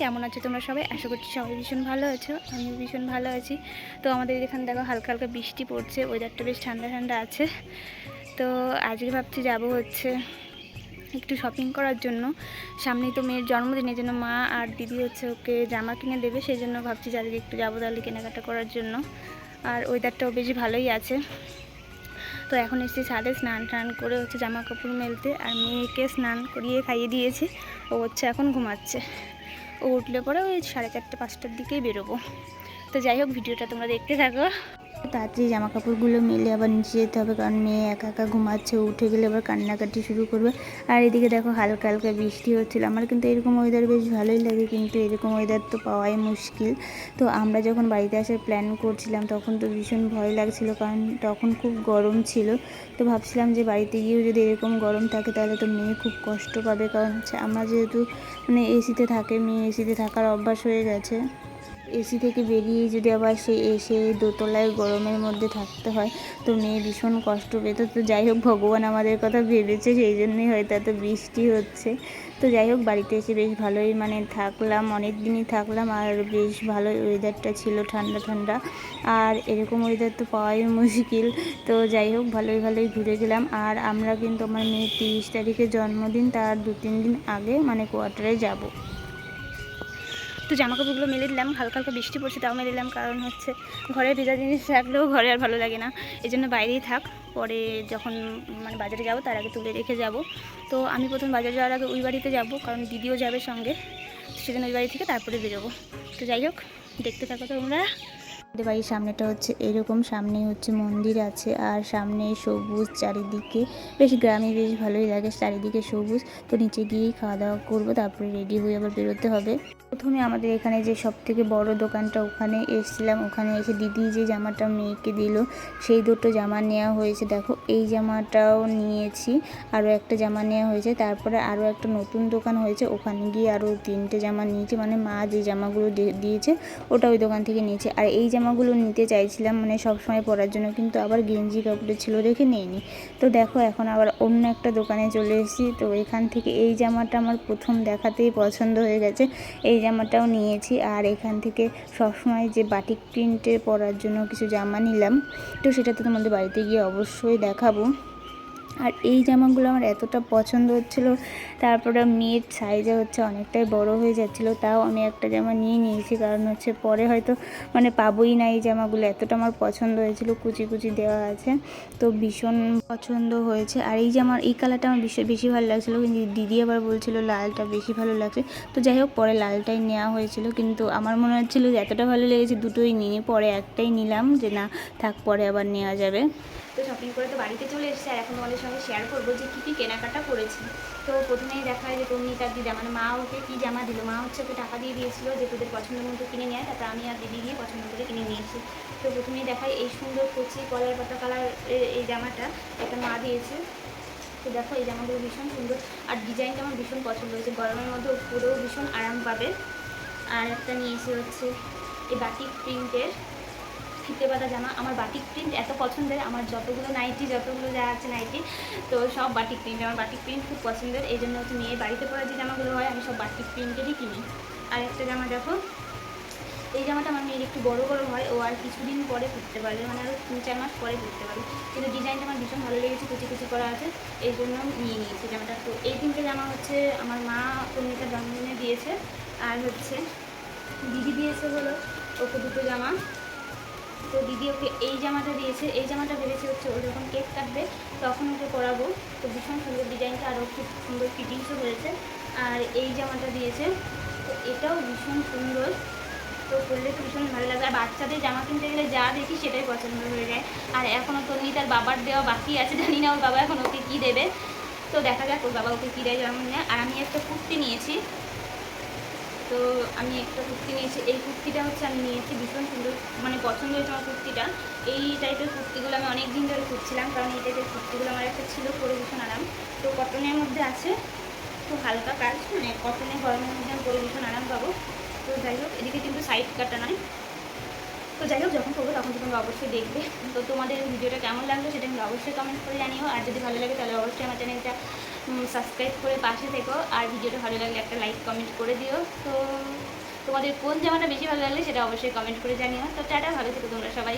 কেমন আছো তোমরা সবাই? আশা করছি সবাই ভীষণ ভালো আছো, আমিও ভীষণ ভালো আছি। তো আমাদের এখানে দেখো হালকা হালকা বৃষ্টি পড়ছে ওয়েদারটা বেশ ঠান্ডা ঠান্ডা আছে। তো আজকে ভাবছি যাব হচ্ছে একটু শপিং করার জন্য। সামনেই তো মেয়ের জন্মদিন, এই জন্য মা আর দিদি হচ্ছে ওকে জামা কিনে দেবে, সেই জন্য ভাবছি যে একটু যাব তাহলে কেনাকাটা করার জন্য। আর ওয়েদারটাও বেশ ভালোই আছে। তো এখন এসেছি ছাদে স্নান টান করে হচ্ছে জামা কাপড় মেলতে আর মেয়েকে স্নান করিয়ে খাইয়ে দিয়েছি। ও হচ্ছে এখন ঘুমাচ্ছে। ও উঠলে পরে ওই সাড়ে চারটে, পাঁচটার দিকেই বেরোবো। তো যাই হোক, ভিডিওটা তোমরা দেখতে থাকো। তাড়াতাড়ি জামা কাপড়গুলো মেলে আবার নিচে যেতে হবে, কারণ মেয়ে একা একা ঘুমাচ্ছে, উঠে গেলে আবার কান্নাকাটি শুরু করবে। আর এদিকে দেখো হালকা হালকা বৃষ্টি হচ্ছিল। আমার কিন্তু এরকম ওয়েদার বেশ ভালোই লাগে, কিন্তু এরকম ওয়েদার তো পাওয়াই মুশকিল। তো আমরা যখন বাড়িতে আসার প্ল্যান করছিলাম, তখন তো ভীষণ ভয় লাগছিল, কারণ তখন খুব গরম ছিল। তো ভাবছিলাম যে বাড়িতে গিয়েও যদি এরকম গরম থাকে, তাহলে তো মেয়ে খুব কষ্ট পাবে, কারণ আমরা যেহেতু মানে এসিতে থাকে, মেয়ে এসিতে থাকার অভ্যাস হয়ে গেছে। এসি থেকে বেরিয়ে যদি আবার সে এসে দোতলায় গরমের মধ্যে থাকতে হয়, তো মেয়ে ভীষণ কষ্ট পেত। তো যাই হোক, ভগবান আমাদের কথা ভেবেছে, সেই জন্যই হয়তো এত বৃষ্টি হচ্ছে। তো যাই হোক, বাড়িতে এসে বেশ ভালোই মানে থাকলাম অনেক দিনই থাকলাম, আর বেশ ভালোই ওয়েদারটা ছিল ঠান্ডা ঠান্ডা। আর এরকম ওয়েদার তো পাওয়াই মুশকিল। তো যাই হোক, ভালোই ভালোই ঘুরে গেলাম। আর আমরা কিন্তু আমার মেয়ের তিরিশ তারিখে জন্মদিন, তার দু তিন দিন আগে মানে কোয়ার্টারে যাব। তো জামাকাপড়গুলো মেলে দিলাম, হালকা হালকা বৃষ্টি পড়ছে তাও মেলে দিলাম, কারণ হচ্ছে ঘরে ভেজা জিনিস রাখলেও ঘরে আর ভালো লাগে না। এই জন্য বাইরেই থাক, পরে যখন মানে বাজারে যাব তার আগে তুলে রেখে যাব। তো আমি প্রথম বাজারে যাওয়ার আগে ওই বাড়িতে যাব, কারণ দিদিও যাবে সঙ্গে, সেদিন ওই বাড়ি থেকে তারপরে বেরোবো। তো যাই হোক, দেখতে থাকো তোমরা। আমাদের বাড়ির সামনেটা হচ্ছে এরকম, সামনে হচ্ছে মন্দির আছে আর সামনে সবুজ চারিদিকে। বেশ গ্রামে বেশ ভালোই লাগে চারিদিকে সবুজ। তো নিচে গিয়েই খাওয়া দাওয়া করব, তারপরে রেডি হয়ে আবার বেরোতে হবে। প্রথমে আমাদের এখানে যে সব থেকে বড় দোকানটা ওখানে এসেছিলাম। ওখানে এসে দিদি যে জামাটা মেয়েকে দিল, সেই দুটো জামা নেওয়া হয়েছে। দেখো, এই জামাটাও নিয়েছি, আরও একটা জামা নেওয়া হয়েছে। তারপরে আরও একটা নতুন দোকান হয়েছে, ওখানে গিয়ে আরও তিনটে জামা নিয়েছি। মানে মা যে জামাগুলো দিয়ে- দিয়েছে, ওটা ওই দোকান থেকে নিয়েছে। আর এই জামাগুলো নিতে চাইছিলাম মানে সবসময় পরার জন্য, কিন্তু আবার গেঞ্জি কাপড়ে ছিল রেখে নিইনি। তো দেখো, এখন আবার অন্য একটা দোকানে চলে এসেছি, তো এখান থেকে এই জামাটা আমার প্রথম দেখাতেই পছন্দ হয়ে গেছে। এই জামাটাও নিয়েছি, আর এখান থেকে সবসময় যে বাটিক প্রিন্টে পরার জন্য কিছু জামা নিলাম, তো সেটা তো তোমাদের বাড়িতে গিয়ে অবশ্যই দেখাবো। আর এই জামাগুলো আমার এতটা পছন্দ হচ্ছিল, তারপরে মেয়ের সাইজে হচ্ছে অনেকটাই বড় হয়ে যাচ্ছিল, তাও আমি একটা জামা নিয়ে নিয়েছি, কারণ হচ্ছে পরে হয়তো মানে পাবোই না এই জামাগুলো, এতটা আমার পছন্দ হয়েছিল, কুচি কুচি দেওয়া আছে, তো ভীষণ পছন্দ হয়েছে। আর এই জামার, এই কালারটা আমার বেশি বেশি ভালো লাগছিল, কিন্তু দিদি আবার বলছিল লালটা বেশি ভালো লাগছে, তো যাই হোক পরে লালটাই নেওয়া হয়েছিল, কিন্তু আমার মনে হচ্ছিল যে এতটা ভালো লেগেছে, দুটোই নিয়ে পরে একটাই নিলাম, যে না থাক পরে আবার নেওয়া যাবে। তো শপিং করে তো বাড়িতে চলে এসেছে আর এখন তোমাদের সঙ্গে শেয়ার করব যে কী কী কেনাকাটা করেছি। তো প্রথমেই দেখা যায় যে তার দিদা মানে মা ওকে কী জামা দিল? মা হচ্ছে ওকে টাকা দিয়ে দিয়েছিল যে তোদের পছন্দ মতো কিনে নেয় তারপর আমি আর দিদি গিয়ে পছন্দ করে কিনে নিয়েছি। তো প্রথমেই দেখাই এই সুন্দর কচি কলার পাতা কালার এই জামাটা একটা মা দিয়েছে। তো দেখো এই জামাগুলো ভীষণ সুন্দর। আর ডিজাইনটা আমার ভীষণ পছন্দ হয়েছে। গরমের মধ্যে পরেও ভীষণ আরাম পাবে। আর একটা নিয়েছি হচ্ছে এই বাটিক প্রিন্টের ফিতে বাঁধা জামা, আমার বাটিক প্রিন্ট এত পছন্দের, আমার যতগুলো নাইটি যতগুলো যা আছে নাইটি তো সব বাটিক প্রিন্ট আমার বাটিক প্রিন্ট খুব পছন্দের। এই জন্য হচ্ছে মেয়ের বাড়িতে পরা যে জামাগুলো হয়, আমি সব বাটিক প্রিন্টেরই কিনি। আর একটা জামা দেখো, এই জামাটা আমার মেয়ের একটু বড় বড় হয়, ও আর কিছুদিন পরে পরতে পারবে মানে আরও তিন চার মাস পরে পরতে পারবে। কিন্তু ডিজাইনটা আমার ভীষণ ভালো লেগেছে, কুচি কুচি করা আছে, এই জন্য নিয়ে নিয়েছি জামাটা। তো এই তিনটে জামা হচ্ছে আমার মা কর্মীটার জন্মদিনে দিয়েছে, আর হচ্ছে দিদি দিয়েছে হলো ওকে দুটো জামা। তো দিদি ওকে এই জামাটা দিয়েছে, এই জামাটা ভেবেছে হচ্ছে ও যখন কেক কাটবে তখন ওকে পরাবো। তো ভীষণ সুন্দর ডিজাইনটা আরও খুব সুন্দর ফিটিংসও হয়েছে। আর এই জামাটা দিয়েছে, তো এটাও ভীষণ সুন্দর। তো পরলে তো ভীষণ ভালো লাগে আর বাচ্চাদের জামা কিনতে গেলে যা দেখি সেটাই পছন্দ হয়ে যায়। আর এখনও তো তন্নি তার বাবার দেওয়া বাকি আছে, জানি না ওর বাবা এখন ওকে কী দেবে। তো দেখা যাক ওর বাবা ওকে কী দেয় নেয় আর আমি একটা কুর্তি নিয়েছি। তো আমি একটা কুর্তি নিয়েছি। এই কুর্তিটা হচ্ছে আমি নিয়েছি, ভীষণ সুন্দর মানে পছন্দ হয়েছে আমার কুর্তিটা। এই টাইপের কুর্তিগুলো আমি অনেক দিন ধরে খুঁজছিলাম, কারণ এই টাইপের কুর্তিগুলো আমার একটা ছিল পরে ভীষণ আরাম। তো কটনের মধ্যে আছে খুব হালকা কাজ মানে কটনের গরমের মধ্যে আমি পরে ভীষণ আরাম পাবো। তো যাই হোক, এদিকে কিন্তু সাইড কাটা নয়। তো যাই হোক, যখন করব তখন তোমরা অবশ্যই দেখবে। তো তোমাদের ভিডিওটা কেমন লাগল সেটা কিন্তু অবশ্যই কমেন্ট করে জানিও। আর যদি ভালো লাগে তাহলে অবশ্যই আমার চ্যানেলটা সাবস্ক্রাইব করে পাশে থেকো। আর ভিডিওটা ভালো লাগলে একটা লাইক কমেন্ট করে দিও। তো তোমাদের কোন জামাটা বেশি ভালো লাগলে সেটা অবশ্যই কমেন্ট করে জানিও। তো টাটা, ভালো থেকো তোমরা সবাই।